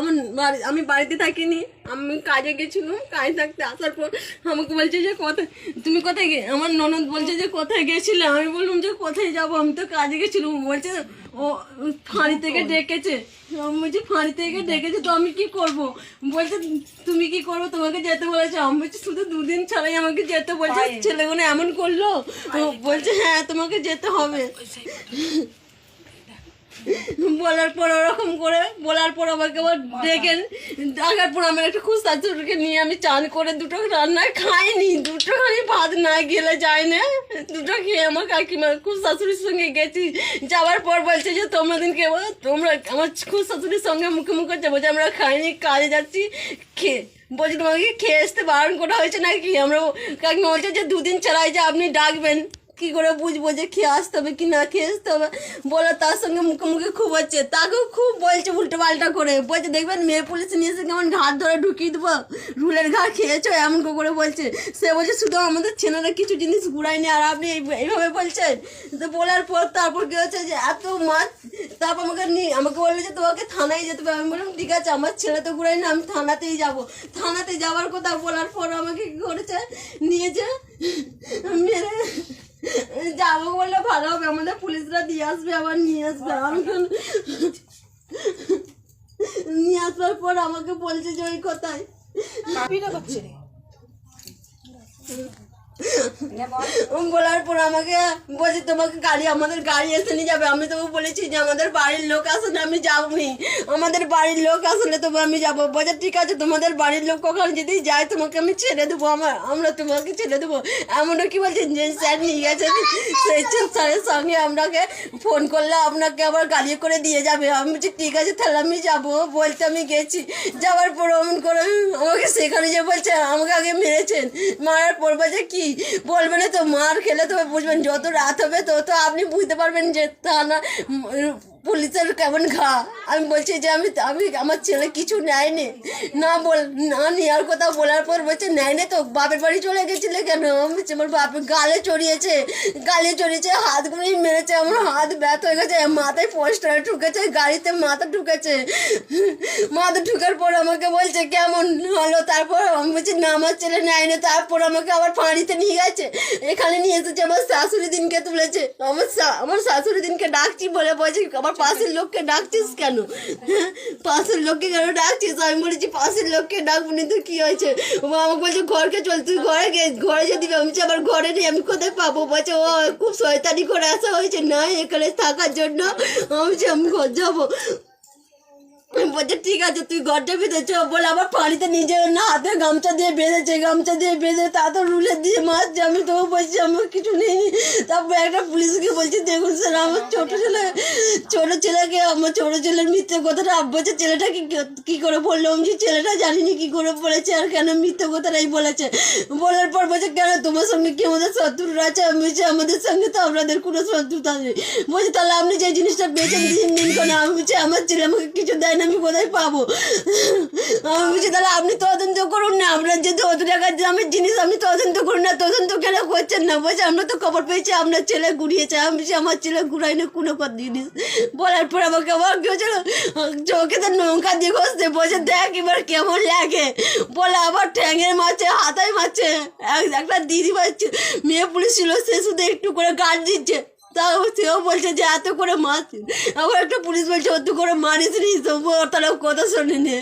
আমার বাড়ি আমি বাড়িতে থাকিনি আমি কাজে গেছিলাম কাজে থাকতে আসার পর আমাকে বলছে যে কোথায় তুমি কোথায় গে আমার ননদ বলছে যে কোথায় গেছিলে? আমি বললাম যে কোথায় যাব? আমি তো কাজে গেছিলাম। বলছে ও ফাঁড়ি থেকে ডেকেছে। আমি বলছি ফাঁড়ি থেকে ডেকেছে তো আমি কি করব? বলছে তুমি কি করব? তোমাকে যেতে বলেছে। আমি বলছি শুধু দুদিন ছাড়াই আমাকে যেতে বলছে। ছেলেগুলো এমন করল। তো বলছে হ্যাঁ তোমাকে যেতে হবে। বলার পর ওরকম করে বলার পর আমাকে আবার ডেকেন ডাকার পর আমার একটা খুব শাশুড়িকে নিয়ে আমি চান করে দুটো রান্না খাইনি দুটো খানি ভাত না গেলে যায় না। দুটো খেয়ে আমার কাকিমা খুব শাশুড়ির সঙ্গে গেছি। যাওয়ার পর বলছে যে তোমরা দিন দিনকে তোমরা আমার খুব শাশুড়ির সঙ্গে মুখে মুখে যাব যে আমরা খাইনি কাজে যাচ্ছি। খেয়ে বলছি তোমাকে খেয়ে আসতে বারণ করা হয়েছে নাকি? আমরা কাকিমা বলছে যে দুদিন ছাড়াই যে আপনি ডাকবেন। কি করে বুঝব যে খেয়ে আসতে হবে কি না খেয়ে আসতে হবে? বলে, তার সঙ্গে মুখে মুখে খুব হচ্ছে। তাকেও খুব বলছে উল্টো পাল্টা করে। বলছে, দেখবেন মেয়ে পুলিশ নিয়ে এসে কেমন ঘাট ধরে ঢুকিয়ে দেবো? রুলের ঘাট খেয়েছো? এমন করে বলছে। সে বলছে, শুধু আমাদের ছেলেরা কিছু জিনিস ঘুরায়নি, আর আপনি এইভাবে বলছেন? তো বলার পর তারপর কি হচ্ছে যে, এত মাছ, তারপর আমাকে নিয়ে আমাকে বলল যে, তোমাকে থানায় যেতে হবে। আমি বললাম, ঠিক আছে, আমার ছেলে তো ঘুরাই না আমি থানাতেই যাব। থানাতে যাওয়ার কথা বলার পর আমাকে কি করেছে? নিয়েছে মেরে যাব বললে ভালো হবে, আমাদের পুলিশরা দিয়ে আসবে, আবার নিয়ে আসবে। আমি নিয়ে আসবার পর আমাকে বলছে যে ওই কথায়। করছে রে। বলার পর আমাকে বলছে, তোমাকে গাড়ি, আমাদের গাড়ি এসে নিয়ে যাবে। আমি তোকে বলেছি যে, আমাদের বাড়ির লোক আসলে আমি যাবনি আমাদের বাড়ির লোক আসলে তবে আমি যাব। বলছে, ঠিক আছে, তোমাদের বাড়ির লোক কখন যদি যায়, তোমাকে আমি ছেড়ে দেবো। আমার, আমরা তোমাকে ছেড়ে দেবো। এমনও কি বলছে, যে স্যার নিয়ে গেছে সেই স্যারের সঙ্গে আপনাকে ফোন করলে আপনাকে আবার গাড়ি করে দিয়ে যাবে। আমি বলছি, ঠিক আছে, তাহলে আমি যাব। বলতে আমি গেছি। যাওয়ার পর অমন করে আমাকে সেখানে যে বলছে, আমাকে আগে মেরেছেন। মারার পর বলছে, কি বলবেন তো মার খেলে তবে বুঝবেন যত রাত হবে তত আপনি বুঝতে পারবেন যে তা না পুলিশের কেমন ঘা? আমি বলছি যে আমি আমি, আমার ছেলে কিছু নেয়নি। না বল, না নেওয়ার কথা বলার পর বলছে, নেয়নি তো, বাপের বাড়ি চলে গেছিলে কেন? আমি আমার বাপের গালে চড়িয়েছে গালে চড়িয়েছে হাতগুলোই মেরেছে, আমার হাত ব্যথ হয়ে গেছে, মাথায় পোস্টারে ঢুকেছে, গাড়িতে মাথা ঢুকেছে। মাথা ঢুকার পর আমাকে বলছে, কেমন হলো? তারপর আমি বলছি, না, আমার ছেলে নেয়নি। তারপর আমাকে আবার ফাঁড়িতে নিয়ে গেছে। এখানে নিয়ে এসেছে আমার শাশুড়ি দিনকে তুলেছে। আমার আমার শাশুড়ি দিনকে ডাকছি বলে বলছি আমার পাশের লোককে ডাকছিস কেন? পাশের লোককে কেন ডাকছিস? আমি বলেছি পাশের লোককে ডাকবো নি তো কি হয়েছে? ও আমাকে বলছে, ঘরকে চল, তুই ঘরে গে ঘরে যদি আমি আমার ঘরে নেই, আমি কোথায় পাবো? বলছে, ও, খুব শয়তানি করে আসা হয়েছে। না এখানে থাকার জন্য। আমি আমি ঘর যাব। বলছে, ঠিক আছে, তুই ঘরটা বেঁধেছ বলে আবার পানিতে নিজে না, হাতে গামছা দিয়ে বেঁধেছে, গামছা দিয়ে বেঁধে তা তো রুলে দিয়ে মারছে, আমি তো বলছি আমার কিছু নেই। তারপর একটা পুলিশকে বলছি, দেখুন স্যার, আমার ছোট ছেলে, ছোট ছেলেকে, আমার ছোট ছেলের মিথ্যে কথাটা বলছে ছেলেটা কি কি করে বলল? আমি ছেলেটা জানিনি কি করে বলেছে, আর কেন মিথ্যে কথাটাই বলেছে? বলার পর বলছে, কেন তোমার সঙ্গে কি আমাদের শত্রুরা আছে? আমি বলছি, আমাদের সঙ্গে তো আপনাদের কোনো শত্রুতা নেই। বলছি, তাহলে আপনি যে জিনিসটা পেয়েছেন দিন দিন করে, আমি বলছি, আমার ছেলে আমাকে কিছু দেয় না আমি কোথায় পাবো। আমি বলছি, তাহলে আপনি তদন্ত করুন না। আপনার যে অত টাকার দামের জিনিস আপনি তদন্ত করুন না, তদন্ত কেন করছেন না? বলছে, আমরা তো খবর পেয়েছি, আপনার ছেলে ঘুরিয়েছে। আমি বলছি, আমার ছেলে ঘুরাই না, কোনো কত জিনিস বলার পর আমাকে আবার কেউ যেন চোখে তো নৌকা দিয়ে ঘষতে বলছে, দেখ এবার কেমন লাগে। বলে আবার ঠ্যাঙের মারছে, হাতায় মারছে। এক- একটা দিদি মেয়ে পুলিশ ছিল, সে শুধু একটু করে গার্ড দিচ্ছে। তাও সেও বলছে যে, এত করে মাছ আবার একটা পুলিশ বলছে অত করে মারিস নি তবু তারা কথা শোনে নে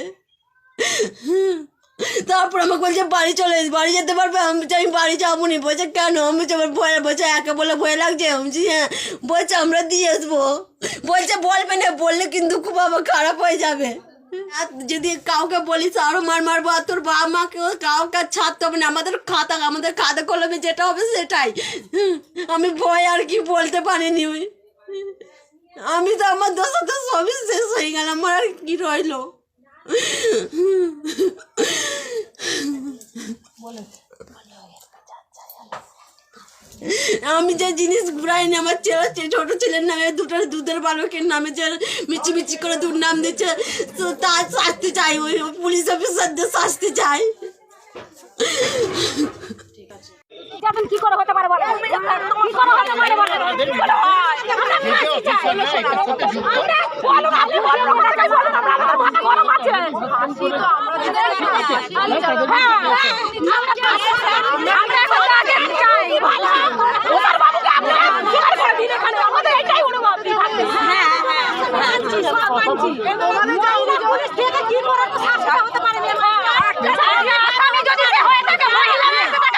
তারপর আমাকে বলছে, বাড়ি চলে বাড়ি যেতে পারবে? আমি আমি বাড়ি যাব নি বলছে, কেন? আমি আমার ভয়, বলছে, একে বলে ভয় লাগছে? আমি হ্যাঁ। বলছে, আমরা দিয়ে আসব। বলছে, বলবে না, বললে কিন্তু খুব আমার খারাপ হয়ে যাবে। আর যদি কাউকে বলিস, আরও মার মারবো, আর তোর বাবা মাকে কাউকে ছাড়তে হবে না, আমাদের খাতা আমাদের খাতা কলমে যেটা হবে সেটাই। আমি ভয় আর কি বলতে পারিনি। আমি তো আমার দশা তো সবই শেষ হয়ে গেল, আমার আর কি রইল? আমি যে জিনিস ঘুরাইনি, আমার ছেলে ছে- ছোট ছেলের নামে দুটো দুধের বালকের নামে যে মিচি মিচি করে দুধ নাম দিচ্ছে, তো তার শাস্তি চাই ওই ওই পুলিশ অফিসারদের শাস্তি চাই। স্টেশন কি করে হতে পারে বলে কি করে হতে পারে বলে হয়? আমাদের। হ্যাঁ, এটাই অনুভব। হ্যাঁ, হ্যাঁ। পুলিশ থেকে কি করে হতে পারে না। আসামি যদি সে হয়ে থাকে, মহিলা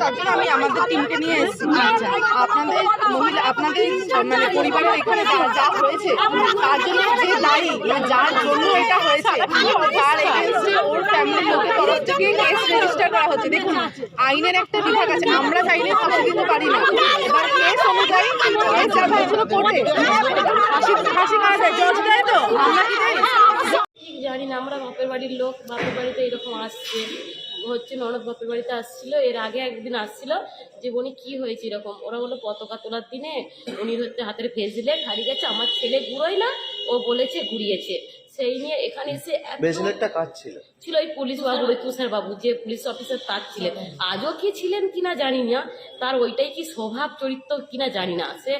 তার জন্য আমি আমাদের টিমকে নিয়ে এসেছি। আপনাদের মহিলা আপনাদের মানে পরিবারের এখানে যা হয়েছে তার জন্য যে দায়ী মানে যার জন্য এটা হয়েছে তার এগেনস্টে ওর ফ্যামিলির লোকের তরফ থেকে কেস রেজিস্টার করা হচ্ছে। দেখুন আইনের একটা বিভাগ আছে। আমরা চাইলে ফাঁসি দিতে পারি না। এবার কেস অনুযায়ী কেস যা হয়েছিল কোর্টে। ফাঁসি ফাঁসি করা যায়। জজ তো? আমরা জানি? না, আমরা বাপের বাড়ির লোক, বাপের বাড়িতে এরকম আসছে। হচ্ছে ননদ বাপের বাড়িতে আসছিল, এর আগে একদিন আসছিল, যে উনি কি হয়েছে এরকম। ওরা বলল, পতাকা তোলার দিনে উনি হচ্ছে হাতের ভেজলেট, হারিয়ে গেছে, আমার ছেলে ঘুরোয় না, ও বলেছে ঘুরিয়েছে। সেই নিয়ে এখানে এসে ব্রেসলেটটা কাজ ছিল। ছিল ওই পুলিশ বাবু ওই তুষার বাবু যে পুলিশ অফিসার তার ছিলেন। আজও কি ছিলেন কিনা জানি না তার ওইটাই কি স্বভাব চরিত্র কিনা জানি না। সে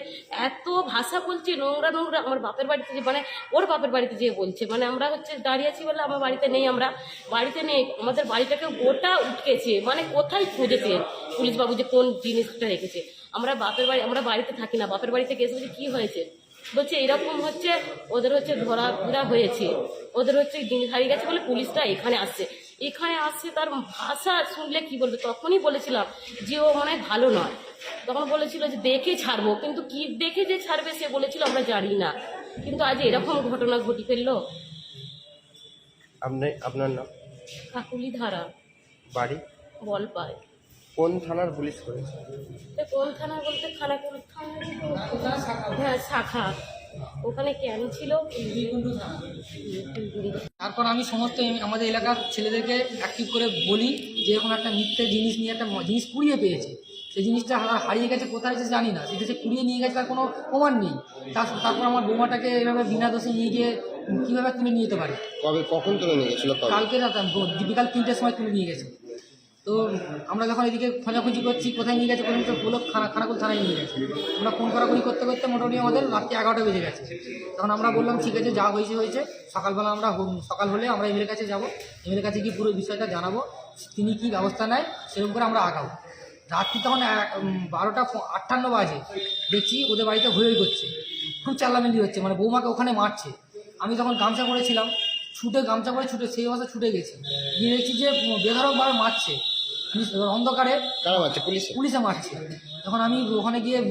এত ভাষা বলছে নোংরা নোংরা। আমার বাপের বাড়িতে যে মানে ওর বাপের বাড়িতে যেয়ে বলছে মানে আমরা হচ্ছে দাঁড়িয়ে আছি বলে আমার বাড়িতে নেই আমরা। বাড়িতে নেই আমাদের বাড়িটাকে গোটা উঠকেছে। মানে কোথায় খুঁজেছে পুলিশ বাবু যে কোন জিনিসটা রেখেছে? আমরা বাপের বাড়ি আমরা বাড়িতে থাকি না। বাপের বাড়িতে গেছে কি হয়েছে? বলছে এরকম হচ্ছে ওদের হচ্ছে ধরা ধরা হয়েছে। ওদের হচ্ছে জিনিস হারিয়ে গেছে বলে পুলিশটা এখানে আসছে। এখানে আসছে তার ভাষা শুনলে কি বলবে? তখনই বলেছিলাম যে ও মানে ভালো নয়। তখন বলেছিল যে দেখে ছাড়বো। কিন্তু কি দেখে যে ছাড়বে সে বলেছিল আমরা জানি না। কিন্তু আজ এরকম ঘটনা ঘটি ফেলল। আপনি আপনার নাম? কাকুলি ধারা। বাড়ি? বল পায় কোন থানার পুলিশ করেছে? কোন থানা বলতে থানা হ্যাঁ শাখা। ওখানে কেন ছিল। তারপর আমি সমস্ত আমাদের এলাকার ছেলেদেরকে অ্যাক্টিভ করে বলি যে এরকম একটা মিথ্যে জিনিস নিয়ে একটা জিনিস কুড়িয়ে পেয়েছে। সেই জিনিসটা হারিয়ে গেছে কোথায় গেছে জানি না। সেটা সে কুড়িয়ে নিয়ে গেছে তার কোনো প্রমাণ নেই। তার- তারপর আমার বৌমাটাকে এভাবে বিনা দোষে নিয়ে গিয়ে কীভাবে তুলে নিয়ে যেতে পারে? কবে কখন তুলে নিয়ে গেছিল? কালকে রাত বিকাল তিনটের সময় তুলে নিয়ে গেছে। তো আমরা যখন এদিকে খোঁজাখুঁজি করছি, কোথায় নিয়ে গেছে তো বলো খানা খানাকুল থানায় নিয়ে গেছে। আমরা ফোন করাকুড়ি করতে করতে মোটামুটি আমাদের রাত্রি এগারোটা বেজে গেছে। তখন আমরা বললাম, ঠিক আছে, যা হয়েছে হয়েছে। সকালবেলা আমরা সকাল হলে আমরা এমএলএর কাছে যাব। এমএলএর কাছে গিয়ে পুরো বিষয়টা জানাব। তিনি কী ব্যবস্থা নেয়, সেরকম করে আমরা আগাবো। রাত্রি তখন বারোটা আটান্ন বাজে। দেখছি ওদের বাড়িতে হই করছে। খুব চাল্লামেলি হচ্ছে। মানে বৌমাকে ওখানে মারছে। আমি তখন গামছা করেছিলাম ছুটে গামছা করে ছুটে, সেই অবস্থা ছুটে গেছি। গিয়ে দেখছি যে বেধরকভাবে মারছে। এবার অন্ধকারে মারছে? পুলিশে? পুলিশে মারছে। তখন আমি ওখানে গিয়ে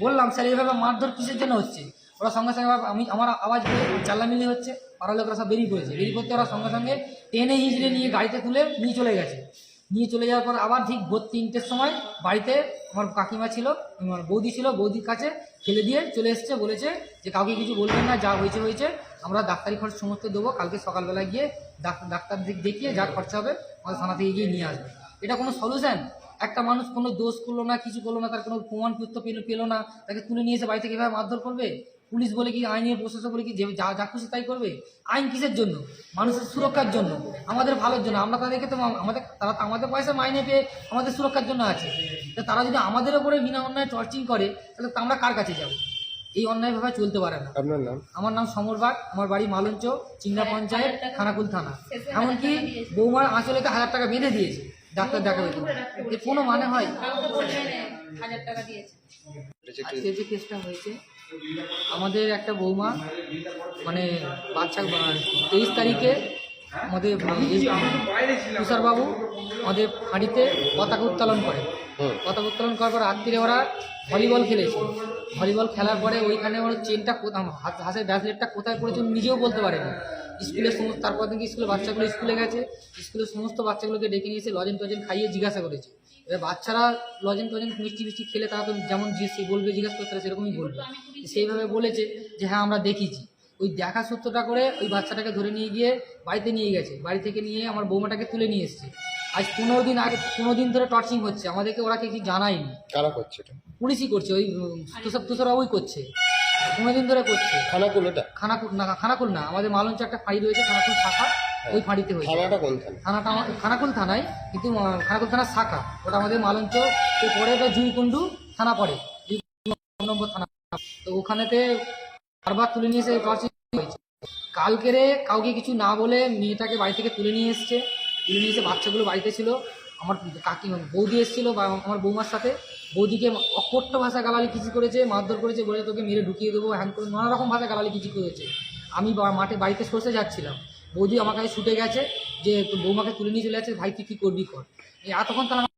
বললাম স্যার এইভাবে মারধর কিসের জন্য হচ্ছে? ওরা সঙ্গে সঙ্গে আমি আমার আওয়াজ পেয়ে চাল্লামিলি হচ্ছে পাড়ার লোকেরা সব বেরিয়ে পড়েছে। বেরিয়ে পড়তে ওরা সঙ্গে সঙ্গে টেনে হিঁচড়ে নিয়ে গাড়িতে তুলে নিয়ে চলে গেছে। নিয়ে চলে যাওয়ার পর আবার ঠিক ভোর তিনটের সময় বাড়িতে আমার কাকিমা ছিল আমার বৌদি ছিল বৌদির কাছে ফেলে দিয়ে চলে এসছে বলেছে যে কাউকে কিছু বলবেন না যা হয়েছে হয়েছে। আমরা ডাক্তারি খরচ সমস্ত দেবো কালকে সকালবেলা গিয়ে ডাক- ডাক্তার দেখিয়ে যা খরচা হবে আমাদের থানা থেকে গিয়ে নিয়ে আসবে। এটা কোনো সলিউশন একটা মানুষ কোনো দোষ করল না কিছু করল না তার কোনো প্রমাণপত্র পেল পেল না তাকে তুলে নিয়ে এসে বাড়ি থেকে এভাবে মারধর করবে? পুলিশ বলে কি আইনের প্রশাসক বলে কি যে যা যা খুশি তাই করবে? আইন কিসের জন্য? মানুষের সুরক্ষার জন্য আমাদের ভালোর জন্য। আমরা তাদেরকে তো আমাদের তারা আমাদের পয়সা মাইনে পেয়ে আমাদের সুরক্ষার জন্য আছে। তা তারা যদি আমাদের ওপরে বিনা অন্যায় টর্চিং করে তাহলে তো আমরা কার কাছে যাব? এই অন্যায়ভাবে চলতে পারে না। আপনার নাম? আমার নাম সমর বাগ আমার বাড়ি মালঞ্চ চিংড়া পঞ্চায়েত খানাকুল থানা। এমনকি বৌমার আঁচলেতে হাজার টাকা বেঁধে দিয়েছে। ডাক্তার দেখাবে এর কোনো মানে হয়? আজকে যে কেসটা হয়েছে আমাদের একটা বৌমা মানে বাচ্চা তেইশ তারিখে আমাদের তুষারবাবু আমাদের হাঁড়িতে পতাকা উত্তোলন করে। পতাকা উত্তোলন করার পর রাত্রিরে ওরা ভলিবল খেলেছে। ভলিবল খেলার পরে ওইখানে ওর চেনটা হাতের ব্যাসলেটটা কোথায় পড়েছে নিজেও বলতে পারেনি। স্কুলের সমস্ত তারপর থেকে স্কুলের বাচ্চাগুলো স্কুলে গেছে। স্কুলের সমস্ত বাচ্চাগুলোকে ডেকে নিয়ে এসে লজেন টজেন খাইয়ে জিজ্ঞাসা করেছে। এবার বাচ্চারা লজেন টজেন মিষ্টি মিষ্টি খেলে তারা তো যেমন সে বলবে জিজ্ঞাসা করতে সেরকমই বলবে। সেইভাবে বলেছে যে হ্যাঁ আমরা দেখিছি। ওই দেখা সত্যটা করে ওই বাচ্চাটাকে ধরে নিয়ে গিয়ে বাড়িতে নিয়ে গেছে। বাড়ি থেকে নিয়ে আমার বৌমাটাকে তুলে নিয়ে এসছে। আজ পনেরো দিন আগে পনেরো দিন ধরে টর্চিং হচ্ছে। আমাদেরকে ওরা কিছু জানায়নি। কারা করছে এটা? পুলিশই করছে ওই তুষার তুষারবাবুই করছে। পনেরো দিন ধরে করছে। খানাকুল এটা? খানাকুল না খানাকুল না আমাদের মালঞ্চ একটা ফাঁড়ি রয়েছে খানাকুল শাখা ওই ফাঁড়িতে হয়েছে। থানাটা কোন থানা? থানাটা আমার খানাকুল থানায় কিন্তু খানাকুল থানার শাখা ওটা আমাদের মালঞ্চ তে পড়ে ওটা জুইকুণ্ডু থানা পড়ে। নম্বর থানা। তো ওখানেতে বারবার তুলে নিয়ে এসে টর্চিং হয়েছে। কালকেরে কাউকে কিছু না বলে মেয়েটাকে বাড়ি থেকে তুলে নিয়ে এসছে। এসে বাচ্চাগুলো বাড়িতে ছিল, আমার কাকি বৌদি এসেছিল বা আমার বৌমার সাথে, বৌদিকে অকট্ট ভাষা গালালি কিছু করেছে, মারধর করেছে, বলে তোকে মেরে ঢুকিয়ে দেবো, হ্যান করে নানা রকম ভাষা গালালি কিছু করেছে। আমি মাঠে বাড়িতে সরষে যাচ্ছিলাম। বৌদি আমার কাছে ছুটে গেছে যে তোর বৌমাকে তুলে নিয়ে চলে যাচ্ছে, ভাই তুই কী করবি কর। এতক্ষণ তাহলে